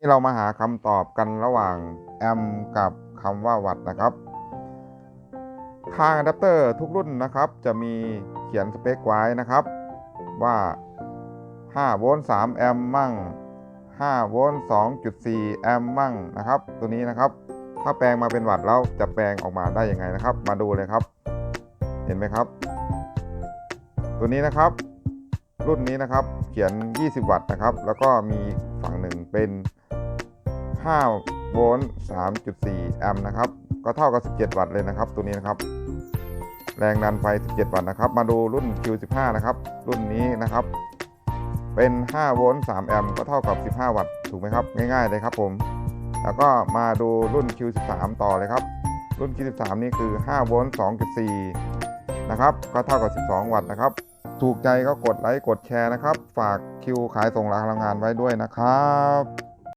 นี่เรามาหาคำตอบกันระหว่างแอมกับคำว่าวัตต์นะครับ ทางอะแดปเตอร์ทุกรุ่นนะครับ จะมีเขียนสเปคไว้นะครับ ว่า 5 โวลต์ 3 แอมป์มั่ง 5 โวลต์ 2.4 แอมป์มั่งนะครับ ตัวนี้นะครับ ถ้าแปลงมาเป็นวัตต์แล้วจะแปลงออกมาได้ยังไงนะครับ มาดูเลยครับ เห็นไหมครับ ตัวนี้นะครับ รุ่นนี้นะครับ เขียน 20 วัตต์นะครับ แล้วก็มีฝั่งหนึ่งเป็น 5 โวลต์ 3.4 แอมป์นะครับ ก็เท่ากับ 17 วัตต์เลยนะครับ ตัวนี้นะครับ แรงดันไฟ 17 วัตต์นะครับ มาดูรุ่น Q15 นะครับ รุ่นนี้นะครับ เป็น 5 โวลต์ 3 แอมป์ ก็เท่ากับ 15 วัตต์ ถูกไหมครับ ง่ายๆเลยครับผม แล้วก็มาดูรุ่น Q13 ต่อเลยครับ รุ่น Q13 นี่คือ 5 โวลต์ 2.4 นะครับ ก็เท่ากับ 12 วัตต์นะครับ ถูกใจก็กดไลค์ กดแชร์นะครับ ฝากคิวขายส่งราคาพลังงานไว้ด้วยนะครับ